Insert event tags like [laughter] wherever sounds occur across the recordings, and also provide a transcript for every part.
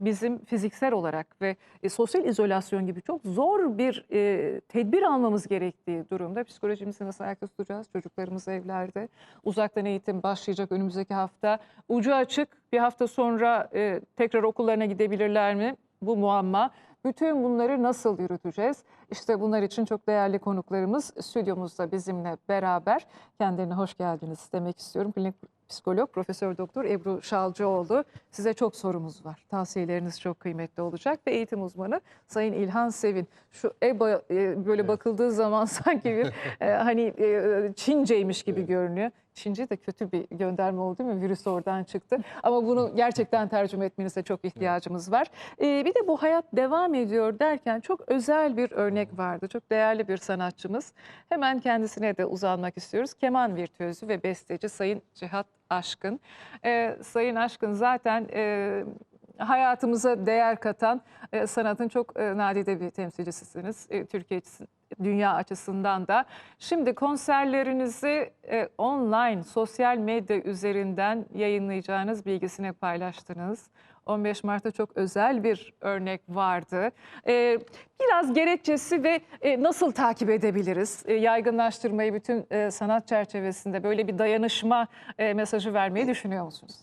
bizim fiziksel olarak ve e, sosyal izolasyon gibi çok zor bir e, tedbir almamız gerektiği durumda psikolojimizi nasıl ayakta tutacağız? Çocuklarımız evlerde. Uzaktan eğitim başlayacak önümüzdeki hafta. Ucu açık bir hafta sonra e, tekrar okullarına gidebilirler mi? Bu muamma. Bütün bunları nasıl yürüteceğiz? İşte bunlar için çok değerli konuklarımız stüdyomuzda bizimle beraber. Kendilerine hoş geldiniz demek istiyorum. Klinik psikolog Profesör Doktor Ebru Şalcıoğlu. Size çok sorumuz var. Tavsiyeleriniz çok kıymetli olacak ve eğitim uzmanı Sayın İlhan Sevin. Şu EBA e, böyle bakıldığı zaman [laughs] sanki bir e, hani e, Çinceymiş gibi görünüyor. Çince de kötü bir gönderme oldu değil mi? Virüs oradan çıktı. Ama bunu gerçekten tercüme etmenize çok ihtiyacımız var. Ee, bir de bu hayat devam ediyor derken çok özel bir örnek vardı. Çok değerli bir sanatçımız. Hemen kendisine de uzanmak istiyoruz. Keman virtüözü ve besteci Sayın Cihat Aşkın. Ee, Sayın Aşkın zaten... E, hayatımıza değer katan e, sanatın çok e, nadide bir temsilcisisiniz. E, Türkiye dünya açısından da. Şimdi konserlerinizi e, online, sosyal medya üzerinden yayınlayacağınız bilgisini paylaştınız. 15 Mart'ta çok özel bir örnek vardı. E, biraz gerekçesi ve e, nasıl takip edebiliriz? E, yaygınlaştırmayı bütün e, sanat çerçevesinde böyle bir dayanışma e, mesajı vermeyi düşünüyor musunuz?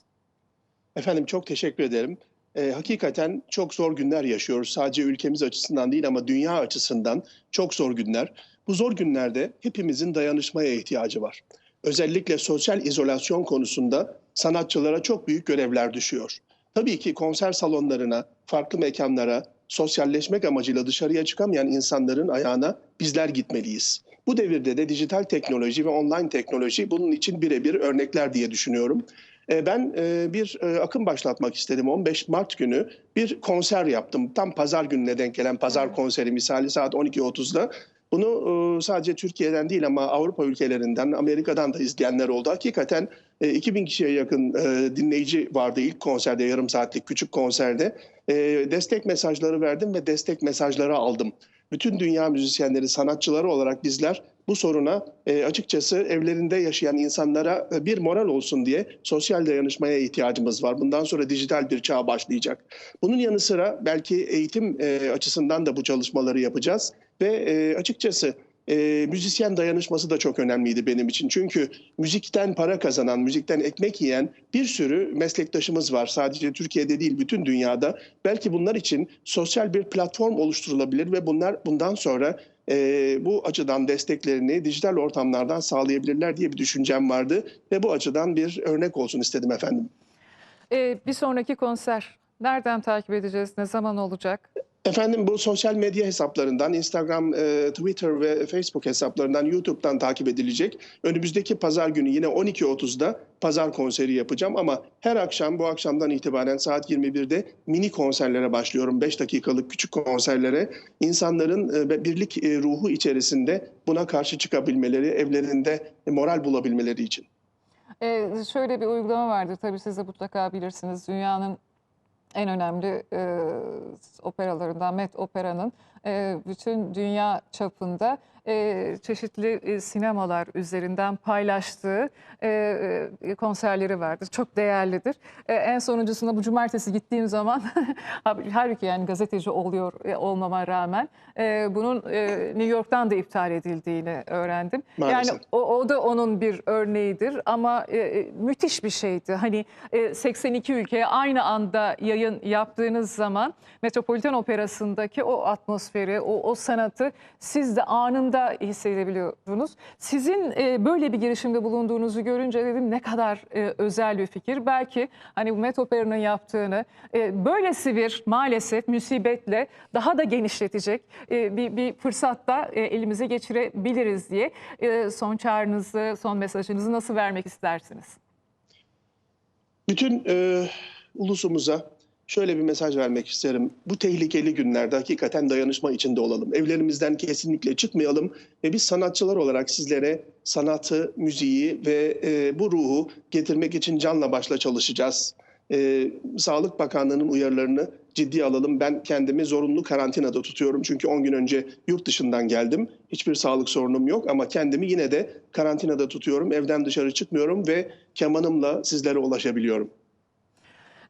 Efendim çok teşekkür ederim. Ee, hakikaten çok zor günler yaşıyoruz. Sadece ülkemiz açısından değil ama dünya açısından çok zor günler. Bu zor günlerde hepimizin dayanışmaya ihtiyacı var. Özellikle sosyal izolasyon konusunda sanatçılara çok büyük görevler düşüyor. Tabii ki konser salonlarına, farklı mekanlara, sosyalleşmek amacıyla dışarıya çıkamayan insanların ayağına bizler gitmeliyiz. Bu devirde de dijital teknoloji ve online teknoloji bunun için birebir örnekler diye düşünüyorum. E, Ben e, bir e, akım başlatmak istedim. 15 Mart günü bir konser yaptım. Tam pazar gününe denk gelen pazar konseri misali saat 12.30'da. Bunu sadece Türkiye'den değil ama Avrupa ülkelerinden, Amerika'dan da izleyenler oldu. Hakikaten 2000 kişiye yakın dinleyici vardı ilk konserde, yarım saatlik küçük konserde. Destek mesajları verdim ve destek mesajları aldım. Bütün dünya müzisyenleri, sanatçıları olarak bizler bu soruna e, açıkçası evlerinde yaşayan insanlara e, bir moral olsun diye sosyal dayanışmaya ihtiyacımız var. Bundan sonra dijital bir çağ başlayacak. Bunun yanı sıra belki eğitim e, açısından da bu çalışmaları yapacağız ve e, açıkçası e, müzisyen dayanışması da çok önemliydi benim için. Çünkü müzikten para kazanan, müzikten ekmek yiyen bir sürü meslektaşımız var. Sadece Türkiye'de değil bütün dünyada. Belki bunlar için sosyal bir platform oluşturulabilir ve bunlar bundan sonra e, bu açıdan desteklerini dijital ortamlardan sağlayabilirler diye bir düşüncem vardı. Ve bu açıdan bir örnek olsun istedim efendim. Ee, bir sonraki konser nereden takip edeceğiz? Ne zaman olacak? Efendim bu sosyal medya hesaplarından, Instagram, e, Twitter ve Facebook hesaplarından, YouTube'dan takip edilecek. Önümüzdeki pazar günü yine 12.30'da pazar konseri yapacağım ama her akşam bu akşamdan itibaren saat 21'de mini konserlere başlıyorum. 5 dakikalık küçük konserlere. İnsanların e, birlik e, ruhu içerisinde buna karşı çıkabilmeleri, evlerinde moral bulabilmeleri için. Ee, şöyle bir uygulama vardır tabii siz de mutlaka bilirsiniz. Dünyanın en önemli e, operalarından Met Opera'nın e, bütün dünya çapında e, çeşitli e, sinemalar üzerinden paylaştığı e, e, konserleri vardır. Çok değerlidir. E, en sonuncusunda bu cumartesi gittiğim zaman [laughs] halbuki yani gazeteci oluyor e, olmama rağmen e, bunun e, New York'tan da iptal edildiğini öğrendim. Maalesef. Yani o, o da onun bir örneğidir ama e, e, müthiş bir şeydi. Hani e, 82 ülkeye aynı anda yayın yaptığınız zaman Metropolitan Operası'ndaki o atmosferi, o, o sanatı siz de anında hissedebiliyordunuz. Sizin e, böyle bir girişimde bulunduğunuzu görünce dedim ne kadar e, özel bir fikir. Belki hani bu Met Opera'nın yaptığını e, böylesi bir maalesef musibetle daha da genişletecek e, bir, bir fırsatta e, elimize geçirebiliriz diye e, son çağrınızı, son mesajınızı nasıl vermek istersiniz? Bütün e, ulusumuza şöyle bir mesaj vermek isterim. Bu tehlikeli günlerde hakikaten dayanışma içinde olalım. Evlerimizden kesinlikle çıkmayalım ve biz sanatçılar olarak sizlere sanatı, müziği ve e, bu ruhu getirmek için canla başla çalışacağız. E, Sağlık Bakanlığı'nın uyarılarını ciddiye alalım. Ben kendimi zorunlu karantinada tutuyorum. Çünkü 10 gün önce yurt dışından geldim. Hiçbir sağlık sorunum yok ama kendimi yine de karantinada tutuyorum. Evden dışarı çıkmıyorum ve kemanımla sizlere ulaşabiliyorum.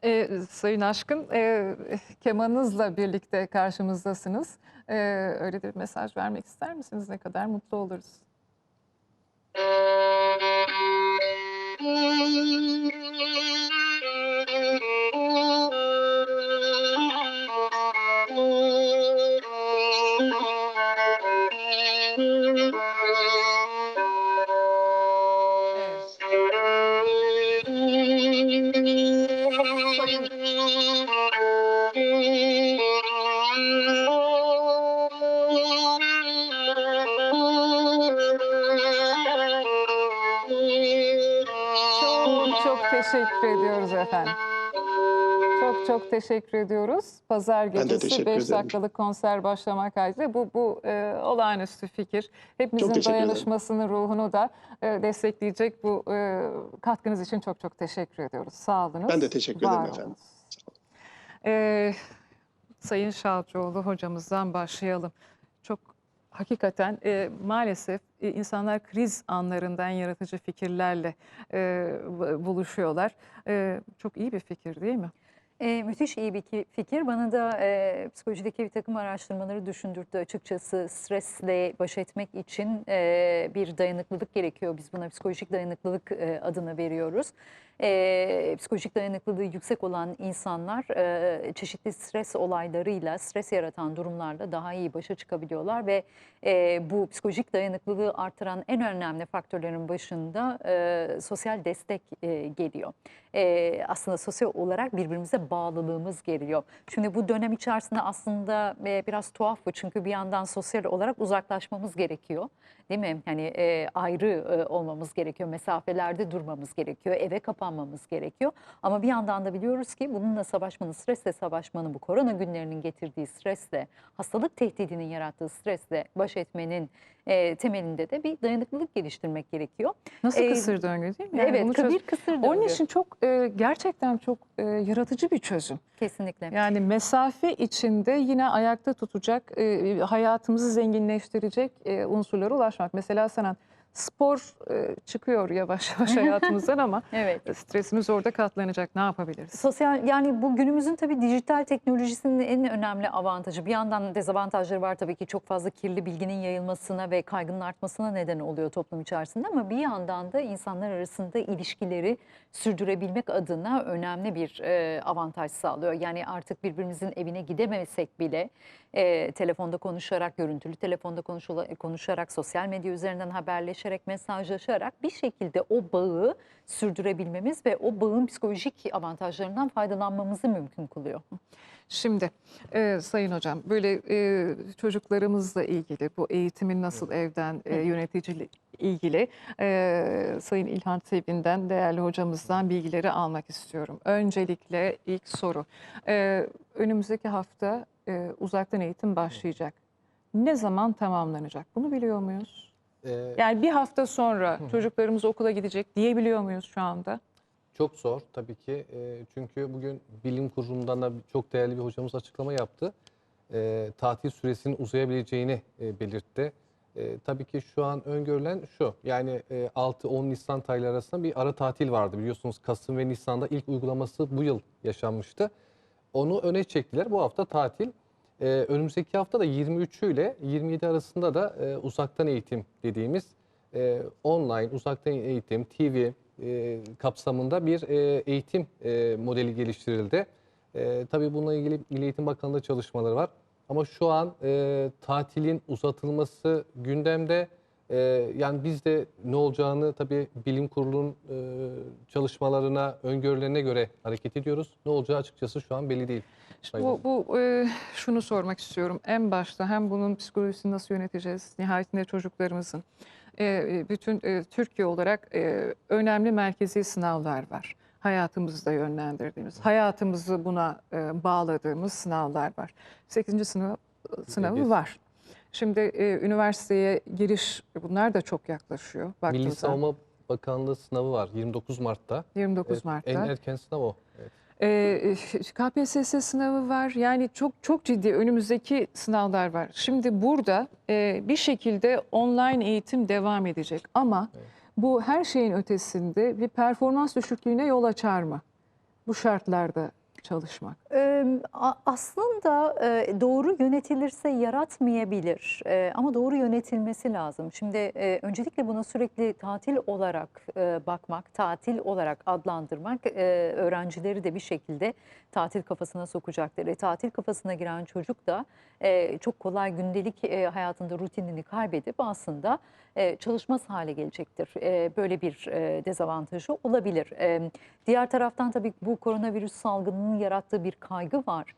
Ee, Sayın Aşkın, e, kemanınızla birlikte karşımızdasınız. Ee, öyle bir mesaj vermek ister misiniz? Ne kadar mutlu oluruz. Çok [laughs] teşekkür ediyoruz efendim. Çok çok teşekkür ediyoruz. Pazar gecesi teşekkür 5 ederim. dakikalık konser başlamak kaydıyla bu bu e, olağanüstü fikir. Hepimizin teşekkür ederim. dayanışmasını, ruhunu da e, destekleyecek bu e, katkınız için çok çok teşekkür ediyoruz. Sağ olunuz. Ben de teşekkür ederim efendim. E, Sayın Şalcıoğlu hocamızdan başlayalım. Hakikaten e, maalesef e, insanlar kriz anlarından yaratıcı fikirlerle e, bu- buluşuyorlar. E, çok iyi bir fikir değil mi? E, müthiş iyi bir ki- fikir. Bana da e, psikolojideki bir takım araştırmaları düşündürttü açıkçası. Stresle baş etmek için e, bir dayanıklılık gerekiyor. Biz buna psikolojik dayanıklılık e, adını veriyoruz. E, psikolojik dayanıklılığı yüksek olan insanlar e, çeşitli stres olaylarıyla, stres yaratan durumlarla daha iyi başa çıkabiliyorlar ve e, bu psikolojik dayanıklılığı artıran en önemli faktörlerin başında e, sosyal destek e, geliyor. E, aslında sosyal olarak birbirimize bağlılığımız geliyor. Şimdi bu dönem içerisinde aslında e, biraz tuhaf bu çünkü bir yandan sosyal olarak uzaklaşmamız gerekiyor. Değil mi? Hani e, ayrı e, olmamız gerekiyor, mesafelerde durmamız gerekiyor, eve kapanmamız gerekiyor. Ama bir yandan da biliyoruz ki bununla savaşmanın, stresle savaşmanın, bu korona günlerinin getirdiği stresle, hastalık tehdidinin yarattığı stresle baş etmenin e, temelinde de bir dayanıklılık geliştirmek gerekiyor. Nasıl Ee, kısır döngü değil mi? Yani evet, çöz- bir kısır döngü. Onun için çok e, gerçekten çok e, yaratıcı bir çözüm. Kesinlikle. Yani mesafe içinde yine ayakta tutacak, e, hayatımızı zenginleştirecek e, unsurlara ulaşmak. Mesela sanat, spor e, çıkıyor yavaş yavaş hayatımızdan ama [laughs] Evet. stresimiz orada katlanacak. Ne yapabiliriz? Sosyal yani bu günümüzün tabii dijital teknolojisinin en önemli avantajı. Bir yandan dezavantajları var tabii ki çok fazla kirli bilginin yayılmasına ve kaygının artmasına neden oluyor toplum içerisinde ama bir yandan da insanlar arasında ilişkileri sürdürebilmek adına önemli bir e, avantaj sağlıyor. Yani artık birbirimizin evine gidemesek bile e, telefonda konuşarak, görüntülü telefonda konuşula- konuşarak, sosyal medya üzerinden haberleşerek, mesajlaşarak bir şekilde o bağı sürdürebilmemiz ve o bağın psikolojik avantajlarından faydalanmamızı mümkün kılıyor. Şimdi e, Sayın Hocam böyle e, çocuklarımızla ilgili bu eğitimin nasıl evden e, yöneticiyle ilgili e, Sayın İlhan Tevin'den değerli hocamızdan bilgileri almak istiyorum. Öncelikle ilk soru e, önümüzdeki hafta e, uzaktan eğitim başlayacak. Ne zaman tamamlanacak? Bunu biliyor muyuz? Ee, Yani bir hafta sonra çocuklarımız okula gidecek diyebiliyor muyuz şu anda? Çok zor tabii ki. Ee, çünkü bugün bilim kurulundan da çok değerli bir hocamız açıklama yaptı. Ee, tatil süresinin uzayabileceğini e, belirtti. Ee, tabii ki şu an öngörülen şu. Yani e, 6-10 Nisan tarihleri arasında bir ara tatil vardı. Biliyorsunuz Kasım ve Nisan'da ilk uygulaması bu yıl yaşanmıştı. Onu öne çektiler. Bu hafta tatil. Ee, önümüzdeki hafta da 23'ü ile 27 arasında da e, uzaktan eğitim dediğimiz e, online uzaktan eğitim, TV e, kapsamında bir e, eğitim e, modeli geliştirildi. E, tabii bununla ilgili Milli Eğitim Bakanlığı çalışmaları var. Ama şu an e, tatilin uzatılması gündemde. E, yani biz de ne olacağını tabii bilim kurulunun e, çalışmalarına, öngörülerine göre hareket ediyoruz. Ne olacağı açıkçası şu an belli değil. Bu, bu e, şunu sormak istiyorum. En başta hem bunun psikolojisini nasıl yöneteceğiz? Nihayetinde çocuklarımızın. E, bütün e, Türkiye olarak e, önemli merkezi sınavlar var. Hayatımızı da yönlendirdiğimiz, hayatımızı buna e, bağladığımız sınavlar var. 8. sınıf sınavı var. Şimdi e, üniversiteye giriş bunlar da çok yaklaşıyor. Milli. Savunma Bakanlığı sınavı var 29 Mart'ta. 29 Evet, Mart'ta. En erken sınav o. Evet. Ee, KPSS sınavı var. Yani çok çok ciddi önümüzdeki sınavlar var. Şimdi burada e, bir şekilde online eğitim devam edecek ama Evet. bu her şeyin ötesinde bir performans düşüklüğüne yol açar mı? Bu şartlarda çalışmak? Ee, a- aslında doğru yönetilirse yaratmayabilir ama doğru yönetilmesi lazım. Şimdi öncelikle buna sürekli tatil olarak bakmak, tatil olarak adlandırmak öğrencileri de bir şekilde tatil kafasına sokacaktır. E, tatil kafasına giren çocuk da çok kolay gündelik hayatında rutinini kaybedip aslında e, çalışmaz hale gelecektir. E, böyle bir e, dezavantajı olabilir. E, diğer taraftan tabii bu koronavirüs salgınının yarattığı bir kaygı var.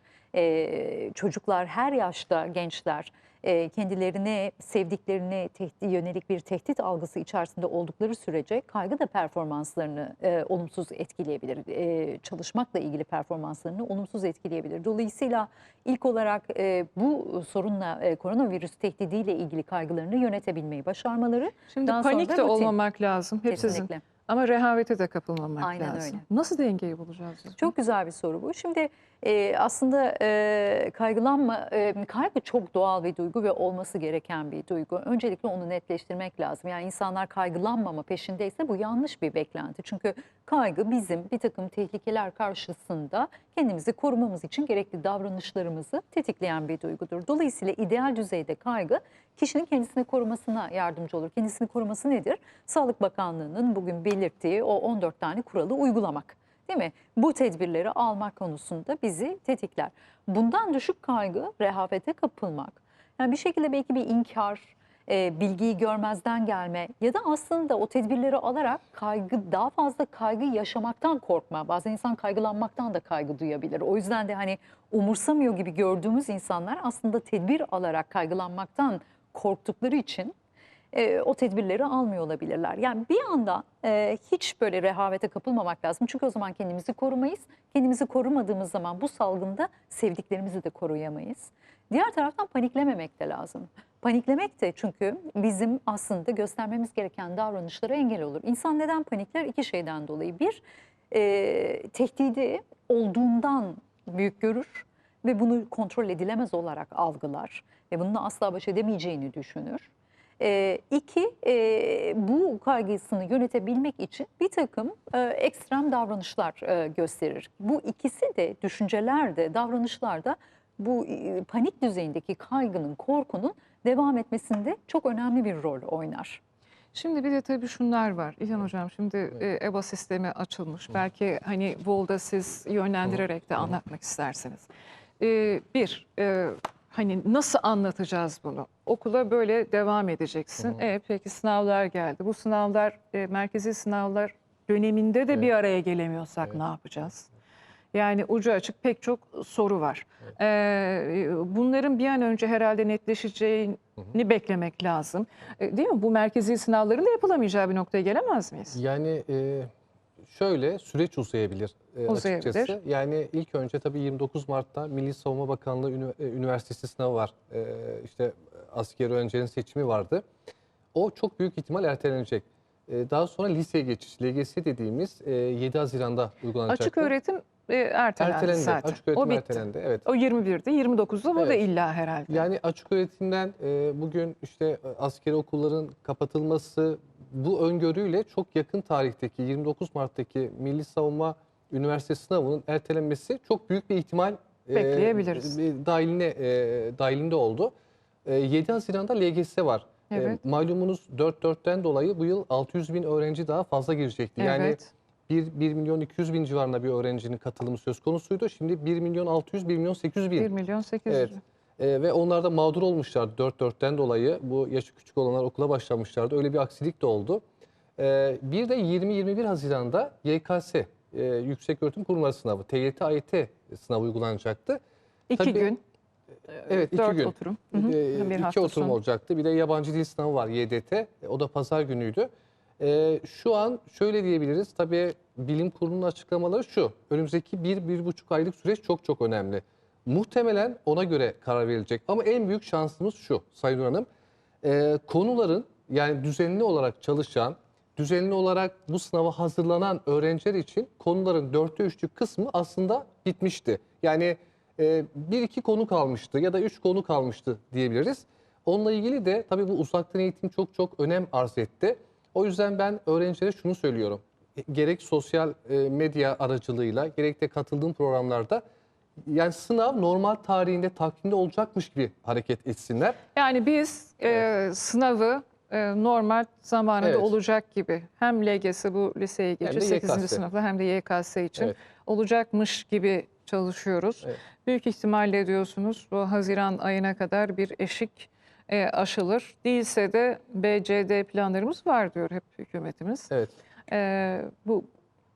Çocuklar her yaşta gençler e, kendilerine sevdiklerine tehdit, yönelik bir tehdit algısı içerisinde oldukları sürece kaygı da performanslarını e, olumsuz etkileyebilir. E, çalışmakla ilgili performanslarını olumsuz etkileyebilir. Dolayısıyla ilk olarak e, bu sorunla e, koronavirüs tehdidiyle ilgili kaygılarını yönetebilmeyi başarmaları Şimdi Daha sonra panik da de rutin. olmamak lazım hepsizin. kesinlikle. Ama rehavete de kapılmamak Aynen lazım. öyle. Nasıl dengeyi bulacağız? biz? Çok güzel bir soru bu. Şimdi e, aslında e, kaygılanma, e, kaygı çok doğal bir duygu ve olması gereken bir duygu. Öncelikle onu netleştirmek lazım. Yani insanlar kaygılanmama peşindeyse bu yanlış bir beklenti. Çünkü kaygı bizim bir takım tehlikeler karşısında kendimizi korumamız için gerekli davranışlarımızı tetikleyen bir duygudur. Dolayısıyla ideal düzeyde kaygı kişinin kendisini korumasına yardımcı olur. Kendisini koruması nedir? Sağlık Bakanlığı'nın bugün belirttiği o 14 tane kuralı uygulamak. Değil mi? Bu tedbirleri almak konusunda bizi tetikler. Bundan düşük kaygı, rehavete kapılmak. Yani bir şekilde belki bir inkar, e, bilgiyi görmezden gelme ya da aslında o tedbirleri alarak kaygı daha fazla kaygı yaşamaktan korkma. Bazen insan kaygılanmaktan da kaygı duyabilir. O yüzden de hani umursamıyor gibi gördüğümüz insanlar aslında tedbir alarak kaygılanmaktan korktukları için e, o tedbirleri almıyor olabilirler. Yani bir yandan e, hiç böyle rehavete kapılmamak lazım. Çünkü o zaman kendimizi korumayız. Kendimizi korumadığımız zaman bu salgında sevdiklerimizi de koruyamayız. Diğer taraftan paniklememek de lazım. Paniklemek de çünkü bizim aslında göstermemiz gereken davranışlara engel olur. İnsan neden panikler? İki şeyden dolayı. Bir, e, tehdidi olduğundan büyük görür ve bunu kontrol edilemez olarak algılar ve bununla asla baş edemeyeceğini düşünür. E, iki, e, bu kaygısını yönetebilmek için bir takım e, ekstrem davranışlar e, gösterir. Bu ikisi de düşüncelerde, davranışlarda bu e, panik düzeyindeki kaygının, korkunun devam etmesinde çok önemli bir rol oynar. Şimdi bir de tabii şunlar var. İlhan Hocam şimdi e, EBA sistemi açılmış. Belki hani Vol'da siz yönlendirerek de anlatmak isterseniz. E, bir, e, hani nasıl anlatacağız bunu? Okula böyle devam edeceksin. E, peki sınavlar geldi. Bu sınavlar, e, merkezi sınavlar döneminde de Evet. bir araya gelemiyorsak Evet. ne yapacağız? Yani ucu açık pek çok soru var. Ee, bunların bir an önce herhalde netleşeceğini beklemek lazım. E, Değil mi? Bu merkezi sınavların da yapılamayacağı bir noktaya gelemez miyiz? Yani e, şöyle süreç uzayabilir e, Uzayabilir. açıkçası. Yani ilk önce tabii 29 Mart'ta Milli Savunma Bakanlığı Ünü- e, Üniversitesi sınavı var. E, işte askeri öğrencilerin seçimi vardı. O çok büyük ihtimal ertelenecek. E, daha sonra liseye geçiş, LGS dediğimiz e, 7 Haziran'da uygulanacak. Açık öğretim e, ertelendi, ertelendi. zaten. Açık öğretim o bitti. ertelendi. Evet. O 21'de, 29'da bu da Evet. illa herhalde. Yani açık öğretimden e, bugün işte askeri okulların kapatılması bu öngörüyle çok yakın tarihteki 29 Mart'taki Milli Savunma Üniversitesi sınavının ertelenmesi çok büyük bir ihtimal e, Bekleyebiliriz. e, dahiline e, dahilinde oldu. E, 7 Haziran'da LGS var. E, Evet. malumunuz 4-4'ten dolayı bu yıl 600 bin öğrenci daha fazla girecekti. Yani evet. 1, 1 milyon 200 bin civarında bir öğrencinin katılımı söz konusuydu. Şimdi 1 milyon 600, 1 milyon 800 bin. 1 milyon 800. Evet. Ee, ve onlar da mağdur olmuşlardı 4-4'ten dolayı. Bu yaşı küçük olanlar okula başlamışlardı. Öyle bir aksilik de oldu. Ee, bir de 20-21 Haziran'da YKS, e, Yükseköğretim Kurumları Sınavı, TYT, AYT sınavı uygulanacaktı. İki Tabii- gün. Evet, iki gün. oturum. Hı hı. Ee, Bir iki oturum olacaktı. Bir de yabancı dil sınavı var YDT. E, O da pazar günüydü. Ee, şu an şöyle diyebiliriz. Tabii bilim kurulunun açıklamaları şu. Önümüzdeki bir, bir buçuk aylık süreç çok çok önemli. Muhtemelen ona göre karar verilecek. Ama en büyük şansımız şu Sayın Hanım. Ee, konuların yani düzenli olarak çalışan, düzenli olarak bu sınava hazırlanan öğrenciler için konuların dörtte üçlük kısmı aslında bitmişti. Yani e, bir iki konu kalmıştı ya da üç konu kalmıştı diyebiliriz. Onunla ilgili de tabii bu uzaktan eğitim çok çok önem arz etti. O yüzden ben öğrencilere şunu söylüyorum. gerek sosyal e, medya aracılığıyla gerek de katıldığım programlarda yani sınav normal tarihinde takvimde olacakmış gibi hareket etsinler. Yani biz e, sınavı e, normal zamanında Evet. olacak gibi hem LGS bu liseye geçiyor de 8. YKS. sınıfta hem de YKS için Evet. olacakmış gibi çalışıyoruz. Evet. Büyük ihtimalle diyorsunuz bu Haziran ayına kadar bir eşik e, aşılır. Değilse de BCD planlarımız var diyor hep hükümetimiz. Evet. E, bu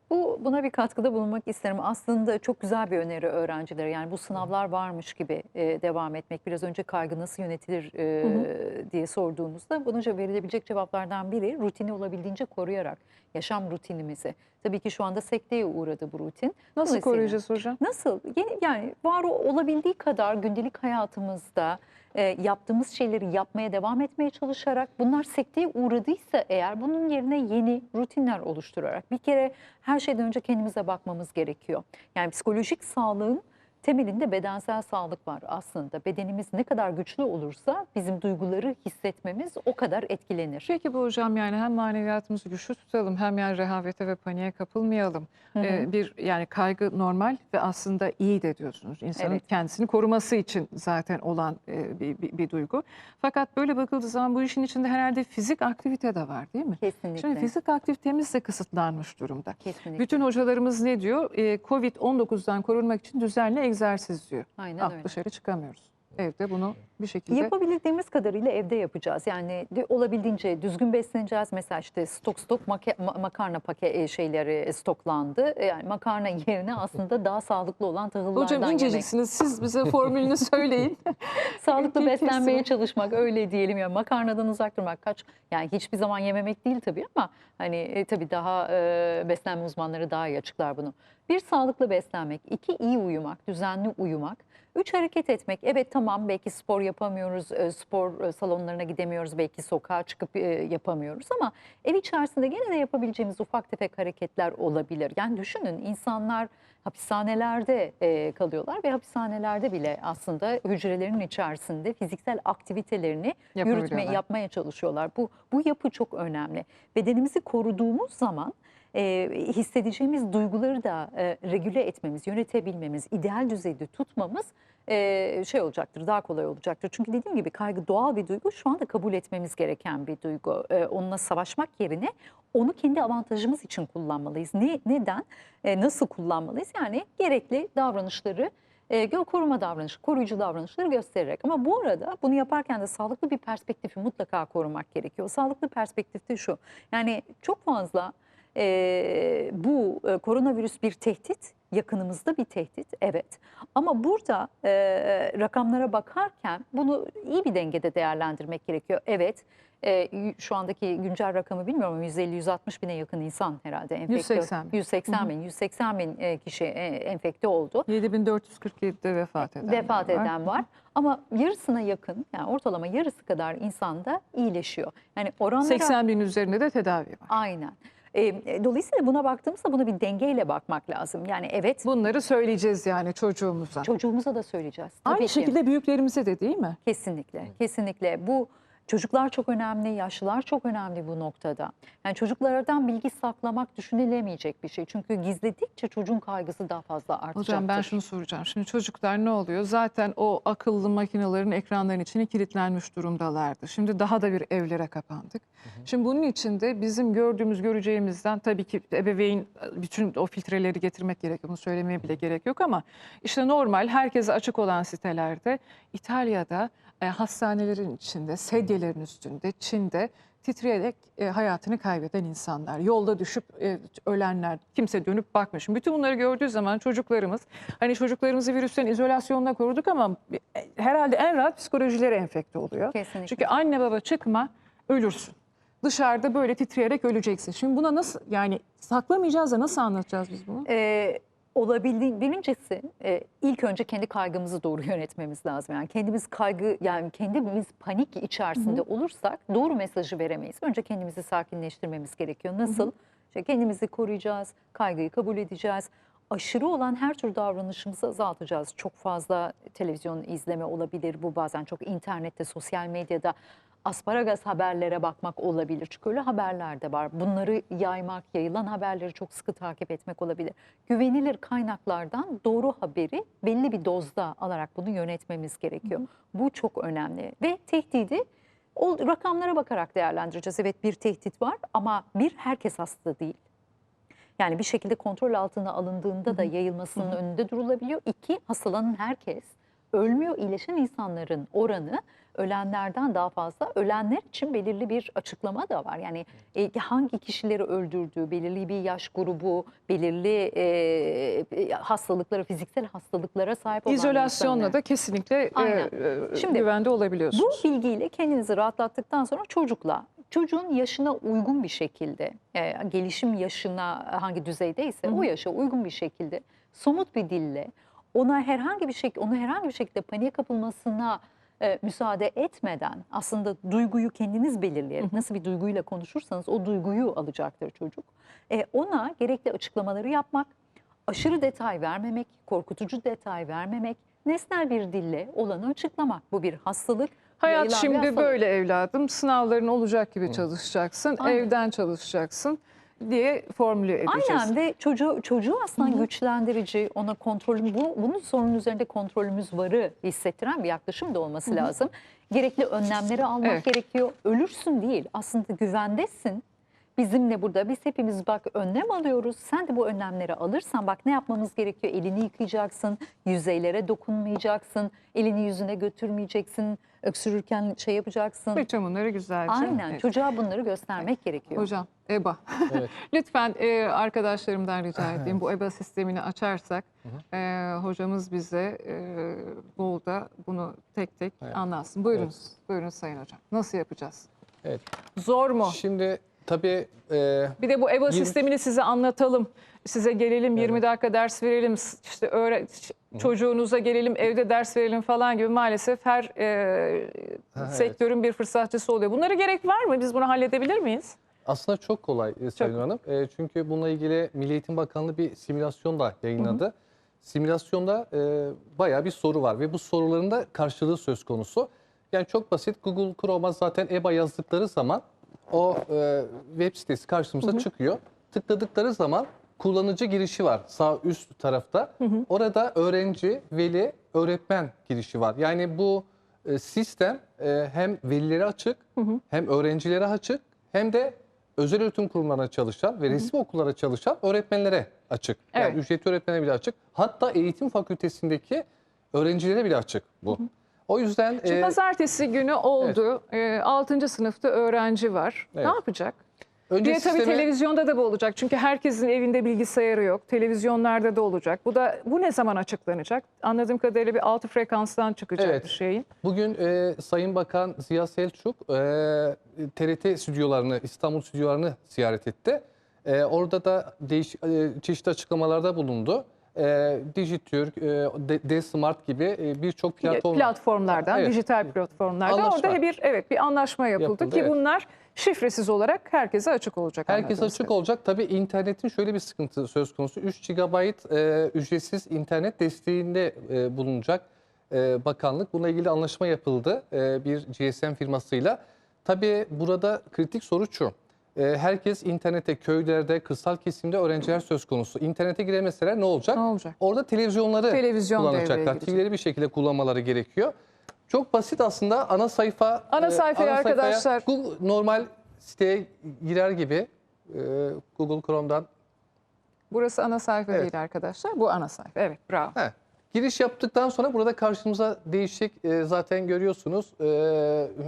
Bu buna bir katkıda bulunmak isterim. Aslında çok güzel bir öneri öğrencilere. Yani bu sınavlar varmış gibi e, devam etmek. Biraz önce kaygı nasıl yönetilir e, diye sorduğunuzda bununca verilebilecek cevaplardan biri rutini olabildiğince koruyarak yaşam rutinimizi. Tabii ki şu anda sekteye uğradı bu rutin. nasıl koruyacağız hocam? Nasıl? Yeni, yani var olabildiği kadar gündelik hayatımızda e, yaptığımız şeyleri yapmaya devam etmeye çalışarak bunlar sekteye uğradıysa eğer bunun yerine yeni rutinler oluşturarak bir kere her şeyden önce kendimize bakmamız gerekiyor. Yani psikolojik sağlığın temelinde bedensel sağlık var aslında. Bedenimiz ne kadar güçlü olursa bizim duyguları hissetmemiz o kadar etkilenir. Peki bu hocam yani hem maneviyatımızı güçlü tutalım hem yani rehavete ve paniğe kapılmayalım. Hı hı. Ee, bir yani kaygı normal ve aslında iyi de diyorsunuz. İnsanın Evet. kendisini koruması için zaten olan e, bir, bir, bir duygu. Fakat böyle bakıldığı zaman bu işin içinde herhalde fizik aktivite de var değil mi? Kesinlikle. Şimdi fizik aktivitemiz de kısıtlanmış durumda. Kesinlikle. Bütün hocalarımız ne diyor? Ee, Covid-19'dan korunmak için düzenli egzersiz diyor. Aynen Ah, öyle. dışarı çıkamıyoruz. Evde bunu bir şekilde Yapabildiğimiz kadarıyla evde yapacağız. Yani olabildiğince düzgün besleneceğiz. Mesela işte stok stok maka- ma- makarna paket e, şeyleri stoklandı. E, Yani makarna [laughs] yerine aslında daha sağlıklı olan tahıllardan Hocam yemek. inceciksiniz. Siz bize formülünü [laughs] söyleyin. [laughs] Sağlıklı beslenmeye çalışmak öyle diyelim ya makarnadan uzak durmak kaç yani hiçbir zaman yememek değil tabii ama hani e, tabii daha e, beslenme uzmanları daha iyi açıklar bunu. Bir sağlıklı beslenmek, iki iyi uyumak, düzenli uyumak, üç hareket etmek. Evet tamam belki spor yapamıyoruz, e, spor e, salonlarına gidemiyoruz, belki sokağa çıkıp e, yapamıyoruz ama ev içerisinde gene de yapabileceğimiz ufak tefek hareketler olabilir. Yani düşünün insanlar hapishanelerde kalıyorlar ve hapishanelerde bile aslında hücrelerin içerisinde fiziksel aktivitelerini yürütme, yapmaya çalışıyorlar. Bu bu yapı çok önemli. Bedenimizi koruduğumuz zaman e, hissedeceğimiz duyguları da e, regüle etmemiz, yönetebilmemiz, ideal düzeyde tutmamız e, şey olacaktır, daha kolay olacaktır. Çünkü dediğim gibi kaygı doğal bir duygu, şu anda kabul etmemiz gereken bir duygu. E, onunla savaşmak yerine onu kendi avantajımız için kullanmalıyız. Ne, neden? E, nasıl kullanmalıyız? Yani gerekli davranışları e, koruma davranışı, koruyucu davranışları göstererek. Ama bu arada bunu yaparken de sağlıklı bir perspektifi mutlaka korumak gerekiyor. Sağlıklı perspektif de şu. Yani çok fazla e, bu e, koronavirüs bir tehdit, yakınımızda bir tehdit, evet. Ama burada e, rakamlara bakarken bunu iyi bir dengede değerlendirmek gerekiyor. Evet, e, şu andaki güncel rakamı bilmiyorum ama 150-160 bine yakın insan herhalde enfekte. 180 bin. 180 bin, 180 bin e, kişi e, enfekte oldu. 7447'de vefat eden. Vefat var. eden var. Ama yarısına yakın yani ortalama yarısı kadar insan da iyileşiyor. Yani oranlara 80 bin üzerinde de tedavi var. aynen. E, dolayısıyla buna baktığımızda buna bir dengeyle bakmak lazım. Yani evet Bunları söyleyeceğiz yani çocuğumuza. çocuğumuza da söyleyeceğiz. Tabii Aynı ki. şekilde büyüklerimize de değil mi? Kesinlikle, kesinlikle. Bu çocuklar çok önemli, yaşlılar çok önemli bu noktada. Yani çocuklardan bilgi saklamak düşünülemeyecek bir şey. Çünkü gizledikçe çocuğun kaygısı daha fazla artacaktır. Hocam ben şunu soracağım. Şimdi çocuklar ne oluyor? Zaten o akıllı makinelerin ekranların içine kilitlenmiş durumdalardı. Şimdi daha da bir evlere kapandık. Şimdi bunun içinde bizim gördüğümüz göreceğimizden tabii ki ebeveyn bütün o filtreleri getirmek gerekiyor. Bunu söylemeye bile gerek yok ama işte normal herkese açık olan sitelerde İtalya'da e, hastanelerin içinde, sedyelerin üstünde, Çin'de titreyerek e, hayatını kaybeden insanlar, yolda düşüp e, ölenler, kimse dönüp. Şimdi bütün bunları gördüğü zaman çocuklarımız, hani çocuklarımızı virüsten izolasyonla koruduk ama e, herhalde en rahat psikolojileri enfekte oluyor. Kesinlikle. Çünkü anne baba çıkma, ölürsün. Dışarıda böyle titreyerek öleceksin. Şimdi buna nasıl yani saklamayacağız da nasıl anlatacağız biz bunu? Ee, olabildiği birincisi e, ilk önce kendi kaygımızı doğru yönetmemiz lazım. Yani kendimiz kaygı yani kendimiz panik içerisinde olursak doğru mesajı veremeyiz. Önce kendimizi sakinleştirmemiz gerekiyor. Nasıl? İşte kendimizi koruyacağız, kaygıyı kabul edeceğiz. Aşırı olan her tür davranışımızı azaltacağız. Çok fazla televizyon izleme olabilir. Bu bazen çok internette, sosyal medyada asparagas haberlere bakmak olabilir. Çünkü öyle haberler de var. Bunları yaymak, yayılan haberleri çok sıkı takip etmek olabilir. Güvenilir kaynaklardan doğru haberi belli bir dozda alarak bunu yönetmemiz gerekiyor. Bu çok önemli. Ve tehdidi o rakamlara bakarak değerlendireceğiz. Evet bir tehdit var ama bir herkes hasta değil. Yani bir şekilde kontrol altına alındığında da yayılmasının önünde durulabiliyor. İki, hastalanan herkes ölmüyor. iyileşen insanların oranı ölenlerden daha fazla. Ölenler için belirli bir açıklama da var. Yani e, hangi kişileri öldürdüğü, belirli bir yaş grubu, belirli e, hastalıklara, fiziksel hastalıklara sahip olan İzolasyonla insanlar. da kesinlikle e, e, Şimdi güvende Bu olabiliyorsunuz. bilgiyle kendinizi rahatlattıktan sonra çocukla çocuğun yaşına uygun bir şekilde e, gelişim yaşına hangi düzeydeyse Hı hı. o yaşa uygun bir şekilde somut bir dille ona herhangi bir şekilde onu herhangi bir şekilde paniğe kapılmasına e, müsaade etmeden aslında duyguyu kendiniz belirleyerek nasıl bir duyguyla konuşursanız o duyguyu alacaktır çocuk. E, ona gerekli açıklamaları yapmak, aşırı detay vermemek, korkutucu detay vermemek, nesnel bir dille olanı açıklamak. Bu bir hastalık. Hayat şimdi hastalık. böyle evladım. Sınavların olacak gibi çalışacaksın. Aynen. Evden çalışacaksın diye formüle edeceğiz. Aynen ve çocuğu, çocuğu aslında güçlendirici, ona kontrolü, bu, bunun sorunun üzerinde kontrolümüz varı hissettiren bir yaklaşım da olması lazım. Gerekli önlemleri almak Evet. gerekiyor. Ölürsün değil, aslında güvendesin. Bizimle burada biz hepimiz bak önlem alıyoruz. Sen de bu önlemleri alırsan bak ne yapmamız gerekiyor? Elini yıkayacaksın, yüzeylere dokunmayacaksın, elini yüzüne götürmeyeceksin, öksürürken şey yapacaksın. Bütün bunları güzelce. Aynen Evet. çocuğa bunları göstermek gerekiyor. Hocam EBA. [laughs] Evet. Lütfen e, arkadaşlarımdan rica edeyim bu EBA sistemini açarsak e, hocamız bize e, bolda bunu tek tek Evet. anlatsın. Buyurun, Evet. buyurun Sayın Hocam. Nasıl yapacağız? Evet. Zor mu? Şimdi tabii e, Bir de bu EBA Yirmi- sistemini size anlatalım. Size gelelim 20 Evet. dakika ders verelim. işte öğre çocuğunuza gelelim evde ders verelim falan gibi maalesef her e, Ha, evet. sektörün bir fırsatçısı oluyor. Bunlara gerek var mı? Biz bunu halledebilir miyiz? Aslında çok kolay e, Sayın Hanım. E, çünkü bununla ilgili Milli Eğitim Bakanlığı bir simülasyon da yayınladı. Simülasyonda e, bayağı bir soru var ve bu soruların da karşılığı söz konusu. Yani çok basit Google Chrome'a zaten EBA yazdıkları zaman o e, web sitesi karşımıza çıkıyor. Tıkladıkları zaman kullanıcı girişi var sağ üst tarafta. Orada öğrenci, veli, öğretmen girişi var. Yani bu e, sistem e, hem velilere açık, hem öğrencilere açık, hem de özel öğretim kurumlarına çalışan ve resmi okullara çalışan öğretmenlere açık. Yani Evet. ücretli öğretmene bile açık. Hatta eğitim fakültesindeki öğrencilere bile açık bu. O yüzden Şimdi e, pazartesi günü oldu. E, 6. sınıfta öğrenci var. Ne Evet. yapacak? önce Bir de tabii televizyonda da bu olacak. Çünkü herkesin evinde bilgisayarı yok. Televizyonlarda da olacak. Bu da bu ne zaman açıklanacak? Anladığım kadarıyla bir altı frekanstan çıkacak Evet. bir şeyin. Bugün e, Sayın Bakan Ziya Selçuk e, TRT stüdyolarını, İstanbul stüdyolarını ziyaret etti. E, orada da değiş, e, çeşitli açıklamalarda bulundu. E, Dijitürk, e, D-Smart gibi e, birçok platform platformlardan, Evet. dijital platformlardan Anlaşma. orada bir evet bir anlaşma yapıldı, Yapıldı, ki evet. bunlar şifresiz olarak herkese açık olacak. Herkes anladığım açık kadarıyla. olacak. Tabii internetin şöyle bir sıkıntı söz konusu. 3 GB e, ücretsiz internet desteğinde e, bulunacak e, bakanlık. Bununla ilgili anlaşma yapıldı e, bir GSM firmasıyla. Tabii burada kritik soru şu. E, herkes internete, köylerde, kırsal kesimde öğrenciler söz konusu. İnternete giremeseler ne olacak? Ne olacak? Orada televizyonları Televizyon kullanacaklar. TV'leri bir şekilde kullanmaları gerekiyor. Çok basit aslında ana sayfa. Ana e, sayfaya arkadaşlar- Google normal siteye girer gibi e, Google Chrome'dan Burası ana sayfa Evet. değil arkadaşlar. Bu ana sayfa. Evet, bravo. he, giriş yaptıktan sonra burada karşımıza değişik e, zaten görüyorsunuz e,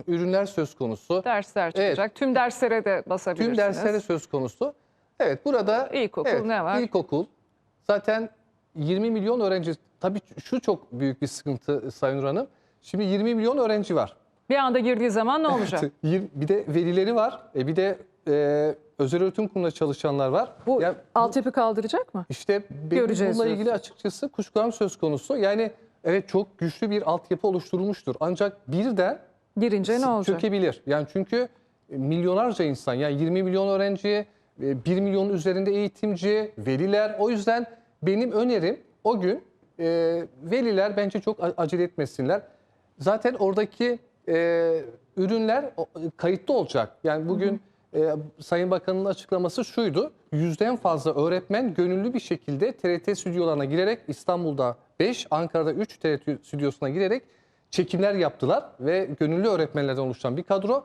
ürünler söz konusu. Dersler çıkacak. Tüm derslere de basabilirsiniz. Tüm derslere söz konusu. Evet burada İlkokul evet, ne var? İlkokul. Zaten 20 milyon öğrenci. Tabii şu çok büyük bir sıkıntı Sayın Hanım. Şimdi 20 milyon öğrenci var. Bir anda girdiği zaman ne olacak? [laughs] Bir de velileri var. E bir de e, özel öğretim kurumunda çalışanlar var. Bu Ya, altyapı kaldıracak mı? işte benim Göreceğiz bununla ilgili açıkçası kuşkularım söz konusu. Yani evet çok güçlü bir altyapı oluşturulmuştur. Ancak birden Girince ne olacak? çökebilir. Yani çünkü milyonlarca insan yani 20 milyon öğrenci, 1 milyon üzerinde eğitimci, veliler. O yüzden benim önerim o gün e, veliler bence çok acele etmesinler. Zaten oradaki e, ürünler kayıtlı olacak. Yani bugün e, Sayın Bakan'ın açıklaması şuydu. Yüzden fazla öğretmen gönüllü bir şekilde TRT stüdyolarına girerek İstanbul'da 5, Ankara'da 3 TRT stüdyosuna girerek çekimler yaptılar ve gönüllü öğretmenlerden oluşan bir kadro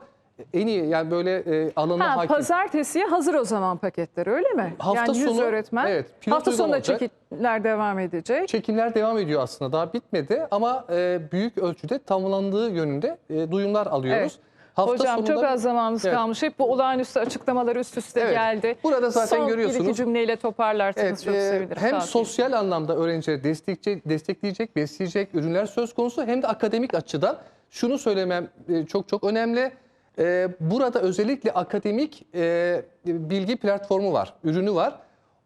en iyi yani böyle e, alana Ha, hakim. pazartesiye hazır o zaman paketler öyle mi? Hafta yani 100 sonu- öğretmen. evet, hafta sonunda olacak. çekimler devam edecek. Çekimler devam ediyor aslında daha bitmedi ama e, büyük ölçüde tamamlandığı yönünde e, duyumlar alıyoruz. Evet. Hafta Hocam çok sonunda- az zamanımız Evet. kalmış. Hep bu olağanüstü açıklamalar üst üste Evet. geldi. Burada zaten Son bir görüyorsunuz. iki cümleyle toparlarsanız Evet, çok e, sevinirim. hem Tavsiye sosyal anlamda öğrencileri destekleyecek, destekleyecek, besleyecek ürünler söz konusu hem de akademik açıdan şunu söylemem e, çok çok önemli. E, Burada özellikle akademik e, bilgi platformu var, ürünü var.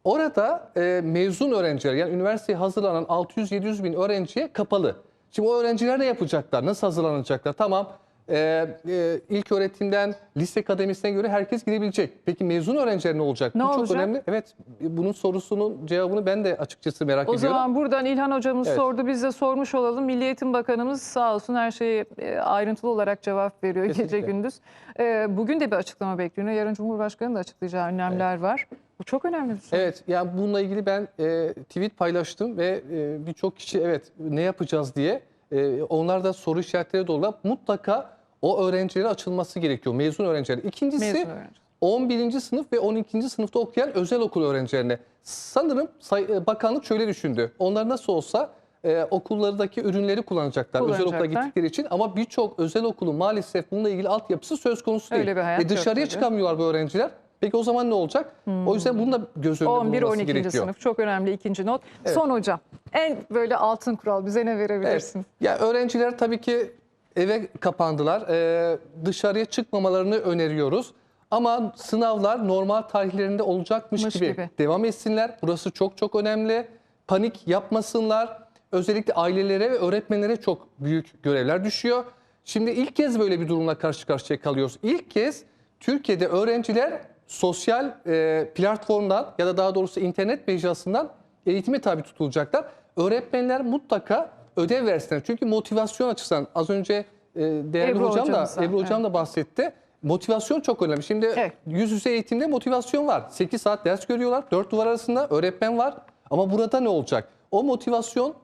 Orada mezun öğrenciler yani üniversiteye hazırlanan 600-700 bin öğrenciye kapalı. Şimdi o öğrenciler ne yapacaklar? Nasıl hazırlanacaklar? Tamam e, e, ilk öğretimden lise akademisine göre herkes girebilecek. Peki mezun öğrenciler ne olacak? Ne Bu çok olacak? önemli. Evet bunun sorusunun cevabını ben de açıkçası merak O ediyorum. zaman buradan İlhan hocamız Evet. sordu. Biz de sormuş olalım. Milli Eğitim Bakanımız sağ olsun her şeyi e, ayrıntılı olarak cevap veriyor gece Kesinlikle. gündüz. E, Bugün de bir açıklama bekleniyor. Yarın Cumhurbaşkanı da açıklayacağı önlemler var. Bu çok önemli bir soru. Evet yani bununla ilgili ben e, tweet paylaştım ve e, birçok kişi evet ne yapacağız diye e, onlar da soru işaretleri dolu. Mutlaka o öğrencilere açılması gerekiyor mezun öğrenciler. İkincisi Mezun öğrenci. 11. sınıf ve 12. sınıfta okuyan özel okul öğrencilerine. Sanırım say- e, bakanlık şöyle düşündü. Onlar nasıl olsa e, okullardaki ürünleri kullanacaklar, özel okula Kullanacaklar. gittikleri için. Ama birçok özel okulun maalesef bununla ilgili altyapısı söz konusu değil. Öyle bir hayat e, yok dışarıya tabii. çıkamıyorlar bu öğrenciler. Peki o zaman ne olacak? O yüzden bunu da göz önünde bulunması 11-12. gerekiyor. sınıf çok önemli ikinci not. Evet. Son hocam en böyle altın kural bize ne verebilirsin? Evet. Ya öğrenciler tabii ki eve kapandılar. Ee, dışarıya çıkmamalarını öneriyoruz. Ama sınavlar normal tarihlerinde olacakmış Mış gibi, gibi. devam etsinler. Burası çok çok önemli. Panik yapmasınlar. Özellikle ailelere ve öğretmenlere çok büyük görevler düşüyor. Şimdi ilk kez böyle bir durumla karşı karşıya kalıyoruz. İlk kez Türkiye'de öğrenciler sosyal e, platformdan ya da daha doğrusu internet mecrasından eğitime tabi tutulacaklar. Öğretmenler mutlaka ödev versinler. Çünkü motivasyon açısından az önce e, değerli Ebru hocam da Ebru hocam da bahsetti. Motivasyon çok önemli. Şimdi Evet. yüz yüze eğitimde motivasyon var. 8 saat ders görüyorlar. 4 duvar arasında öğretmen var. Ama burada ne olacak? O motivasyonu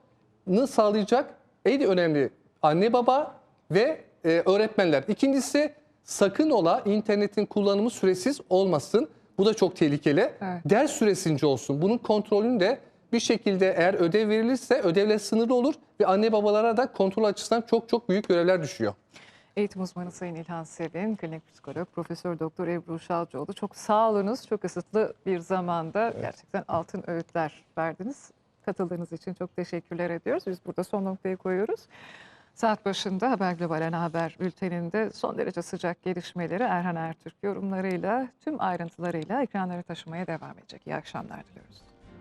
sağlayacak en önemli anne baba ve e, öğretmenler. İkincisi sakın ola internetin kullanımı süresiz olmasın. Bu da çok tehlikeli. Evet. Ders süresince olsun. Bunun kontrolünü de bir şekilde eğer ödev verilirse ödevler sınırlı olur ve anne babalara da kontrol açısından çok çok büyük görevler düşüyor. Eğitim uzmanı Sayın İlhan Sevin, klinik psikolog, Profesör Doktor Ebru Şalcıoğlu. Çok sağ olunuz. Çok kısıtlı bir zamanda gerçekten altın öğütler verdiniz. Katıldığınız için çok teşekkürler ediyoruz. Biz burada son noktayı koyuyoruz. Saat başında Haber Global Ana Haber bülteninde son derece sıcak gelişmeleri Erhan Ertürk yorumlarıyla, tüm ayrıntılarıyla ekranları taşımaya devam edecek. İyi akşamlar diliyoruz.